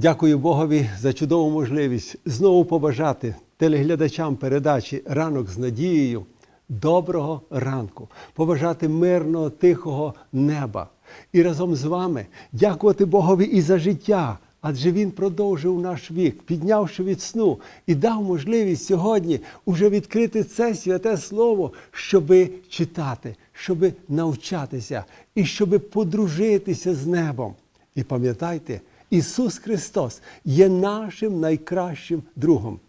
Дякую Богові за чудову можливість знову побажати телеглядачам передачі Ранок з надією доброго ранку, побажати мирного, тихого неба. І разом з вами дякувати Богові і за життя, адже Він продовжив наш вік, піднявши від сну і дав можливість сьогодні уже відкрити це святе слово, щоби читати, щоби навчатися і щоби подружитися з небом. І пам'ятайте, Ісус Христос є нашим найкращим другом.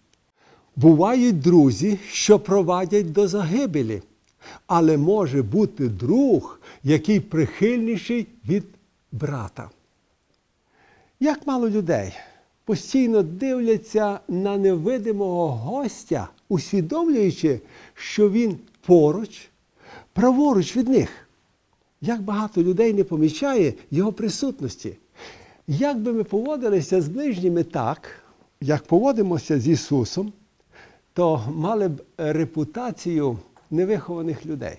Бувають друзі, що провадять до загибелі, але може бути друг, який прихильніший від брата. Як мало людей постійно дивляться на невидимого гостя, усвідомлюючи, що він поруч, праворуч від них. Як багато людей не помічає його присутності. Як би ми поводилися з ближніми так, як поводимося з Ісусом, то мали б репутацію невихованих людей.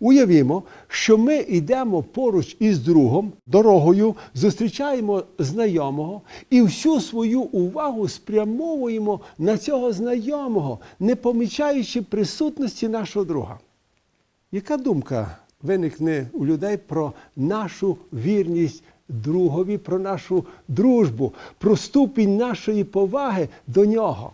Уявімо, що ми йдемо поруч із другом, дорогою, зустрічаємо знайомого і всю свою увагу спрямовуємо на цього знайомого, не помічаючи присутності нашого друга. Яка думка виникне у людей про нашу вірність другові, про нашу дружбу, про ступінь нашої поваги до нього?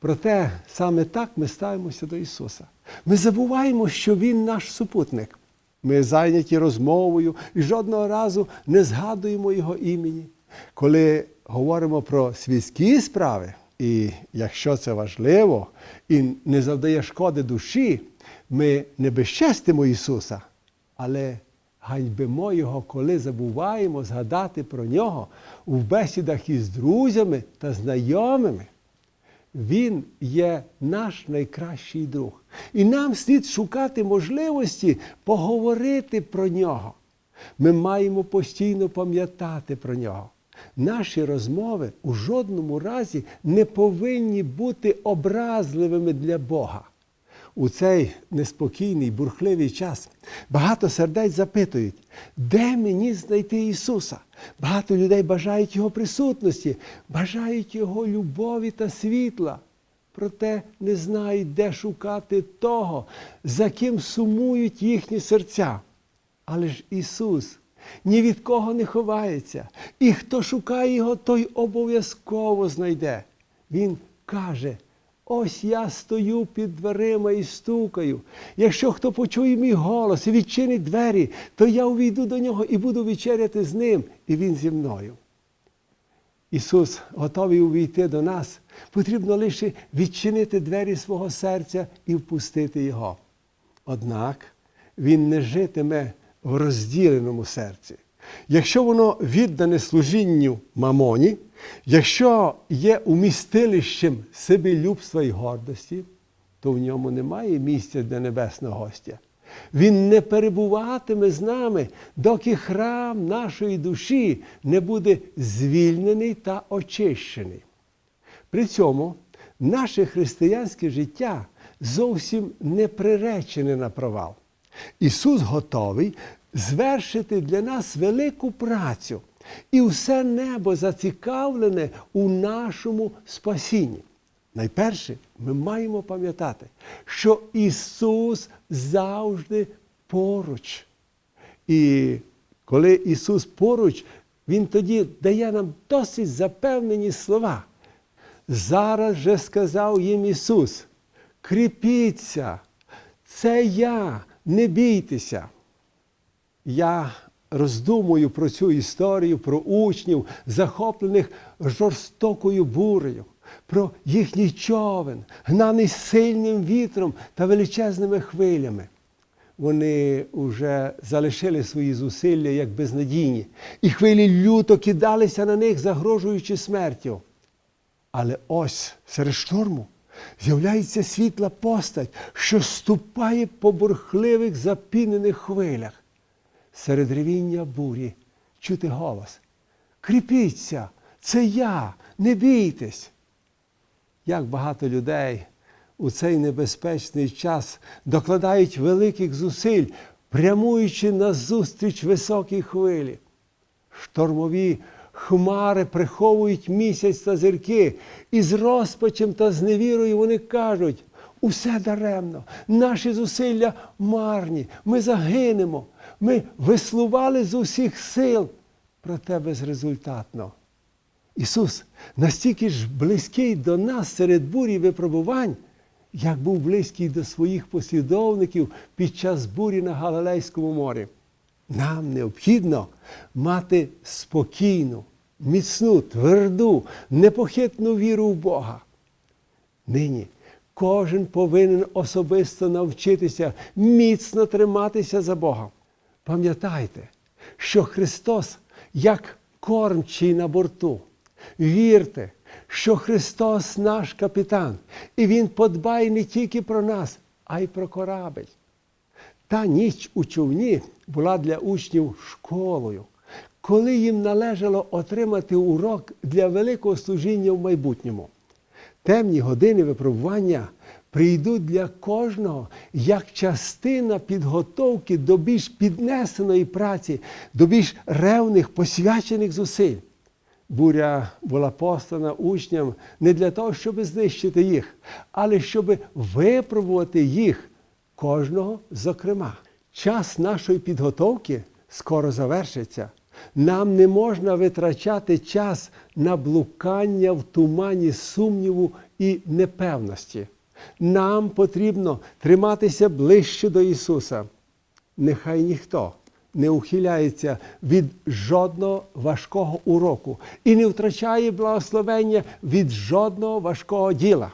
Проте саме так ми ставимося до Ісуса. Ми забуваємо, що Він наш супутник. Ми зайняті розмовою і жодного разу не згадуємо Його імені. Коли говоримо про світські справи, і якщо це важливо і не завдає шкоди душі, ми не безчестимо Ісуса, але ганьбимо Його, коли забуваємо згадати про Нього у бесідах із друзями та знайомими. Він є наш найкращий друг. І нам слід шукати можливості поговорити про нього. Ми маємо постійно пам'ятати про нього. Наші розмови у жодному разі не повинні бути образливими для Бога. У цей неспокійний, бурхливий час багато сердець запитують, де мені знайти Ісуса? Багато людей бажають Його присутності, бажають Його любові та світла. Проте не знають, де шукати того, за ким сумують їхні серця. Але ж Ісус ні від кого не ховається, і хто шукає Його, той обов'язково знайде. Він каже, Ось я стою під дверима і стукаю. Якщо хто почує мій голос і відчинить двері, то я увійду до нього і буду вечеряти з ним, і він зі мною. Ісус готовий увійти до нас. Потрібно лише відчинити двері свого серця і впустити Його. Однак Він не житиме в розділеному серці. Якщо воно віддане служінню мамоні, якщо є умістилищем себелюбства і гордості, то в ньому немає місця для небесного гостя. Він не перебуватиме з нами, доки храм нашої душі не буде звільнений та очищений. При цьому наше християнське життя зовсім не приречене на провал. Ісус готовий звершити для нас велику працю, і все небо зацікавлене у нашому спасінні. Найперше, ми маємо пам'ятати, що Ісус завжди поруч. І коли Ісус поруч, Він тоді дає нам досить запевнені слова. Зараз же сказав їм Ісус: кріпіться, це я, не бійтеся. Я роздумую про цю історію, про учнів, захоплених жорстокою бурею, про їхній човен, гнаний сильним вітром та величезними хвилями. Вони вже залишили свої зусилля як безнадійні, і хвилі люто кидалися на них, загрожуючи смертю. Але ось серед шторму з'являється світла постать, що ступає по бурхливих запінених хвилях. Серед ревіння бурі чути голос. Кріпіться, це я, не бійтесь. Як багато людей у цей небезпечний час докладають великих зусиль, прямуючи назустріч високій хвилі. Штормові хмари приховують місяць та зірки, і з розпачем та з невірою вони кажуть: усе даремно, наші зусилля марні, ми загинемо, ми веслували з усіх сил, проте безрезультатно. Ісус настільки ж близький до нас серед бурі випробувань, як був близький до своїх послідовників під час бурі на Галилейському морі. Нам необхідно мати спокійну, міцну, тверду, непохитну віру в Бога. Нині кожен повинен особисто навчитися міцно триматися за Бога. Пам'ятайте, що Христос як кормчий на борту. Вірте, що Христос наш капітан, і Він подбає не тільки про нас, а й про корабель. Та ніч у човні була для учнів школою, коли їм належало отримати урок для великого служіння в майбутньому. Темні години випробування прийдуть для кожного як частина підготовки до більш піднесеної праці, до більш ревних посвячених зусиль. Буря була послана учням не для того, щоб знищити їх, але щоб випробувати їх, кожного зокрема. Час нашої підготовки скоро завершиться. Нам не можна витрачати час на блукання в тумані сумніву і непевності. Нам потрібно триматися ближче до Ісуса. Нехай ніхто не ухиляється від жодного важкого уроку і не втрачає благословення від жодного важкого діла.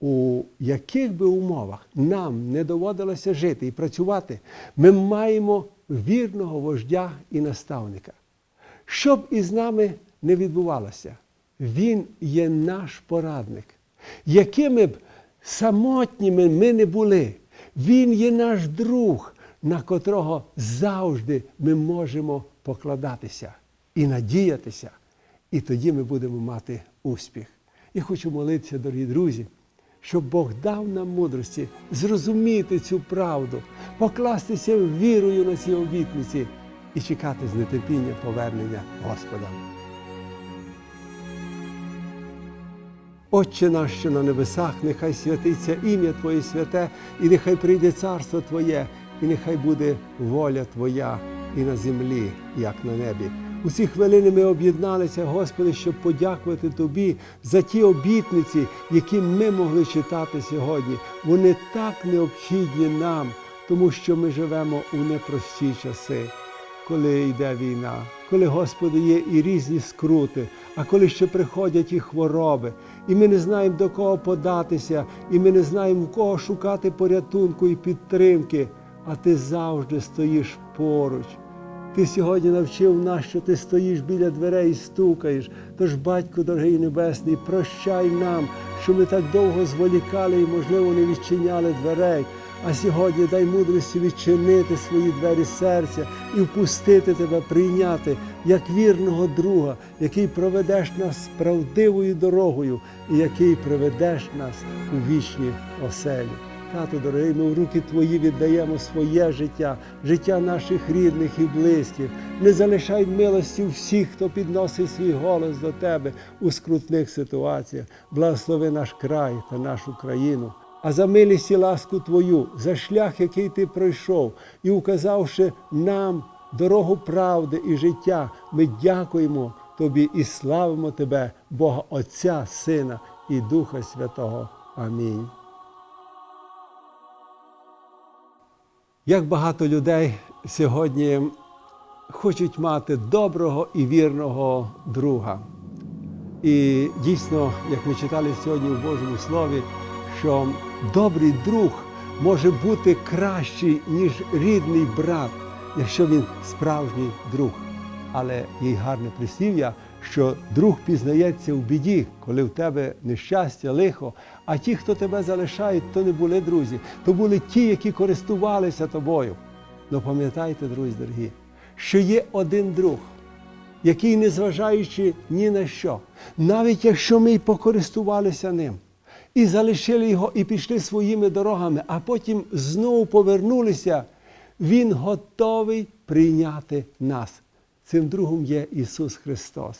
У яких би умовах нам не доводилося жити і працювати, ми маємо вірного вождя і наставника. Що б із нами не відбувалося, він є наш порадник. Якими б самотніми ми не були, він є наш друг, на котрого завжди ми можемо покладатися і надіятися. І тоді ми будемо мати успіх. Я хочу молитися, дорогі друзі, щоб Бог дав нам мудрості зрозуміти цю правду, покластися вірою на ці обітниці і чекати з нетерпінням повернення Господа. Отче наш, що на небесах, нехай святиться ім'я Твоє святе, і нехай прийде царство Твоє, і нехай буде воля Твоя і на землі, як на небі. У ці хвилини ми об'єдналися, Господи, щоб подякувати Тобі за ті обітниці, які ми могли читати сьогодні. Вони так необхідні нам, тому що ми живемо у непрості часи, коли йде війна, коли, Господи, є і різні скрути, а коли ще приходять і хвороби, і ми не знаємо до кого податися, і ми не знаємо, в кого шукати порятунку і підтримки, а Ти завжди стоїш поруч. Ти сьогодні навчив нас, що ти стоїш біля дверей і стукаєш. Тож, Батько дорогий Небесний, прощай нам, що ми так довго зволікали і, можливо, не відчиняли дверей. А сьогодні дай мудрості відчинити свої двері серця і впустити тебе, прийняти як вірного друга, який проведеш нас правдивою дорогою і який приведеш нас у вічні оселі. Тато, дорогий, ми в руки Твої віддаємо своє життя, життя наших рідних і близьких. Не залишай милості всіх, хто підносить свій голос до Тебе у скрутних ситуаціях. Благослови наш край та нашу країну. А за милість і ласку Твою, за шлях, який Ти пройшов, і указавши нам дорогу правди і життя, ми дякуємо Тобі і славимо Тебе, Бога Отця, Сина і Духа Святого. Амінь. Як багато людей сьогодні хочуть мати доброго і вірного друга. І дійсно, як ми читали сьогодні в Божому Слові, що добрий друг може бути кращий, ніж рідний брат, якщо він справжній друг. Але є гарне прислів'я, що друг пізнається в біді, коли в тебе нещастя, лихо, а ті, хто тебе залишають, то не були друзі, то були ті, які користувалися тобою. Ну пам'ятайте, друзі дорогі, що є один друг, який, незважаючи ні на що, навіть якщо ми й покористувалися ним, і залишили його, і пішли своїми дорогами, а потім знову повернулися, він готовий прийняти нас. Цим другом є Ісус Христос.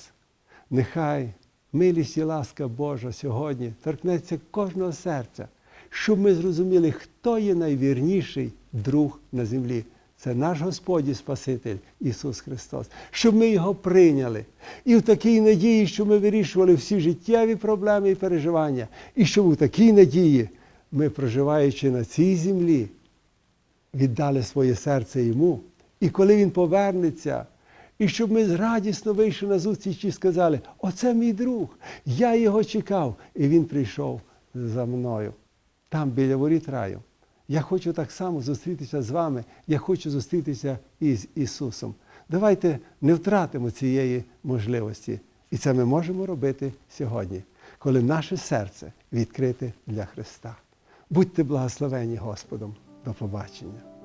Нехай милість і ласка Божа сьогодні торкнеться кожного серця, щоб ми зрозуміли, хто є найвірніший друг на землі. Це наш Господь і Спаситель Ісус Христос, щоб ми Його прийняли. І в такій надії, що ми вирішували всі життєві проблеми і переживання, і щоб у такій надії ми, проживаючи на цій землі, віддали своє серце йому. І коли він повернеться, і щоб ми радісно вийшли на зустріч і сказали: Оце мій друг, я його чекав, і він прийшов за мною. Там біля воріт раю. Я хочу так само зустрітися з вами, я хочу зустрітися із Ісусом. Давайте не втратимо цієї можливості. І це ми можемо робити сьогодні, коли наше серце відкрите для Христа. Будьте благословені Господом. До побачення.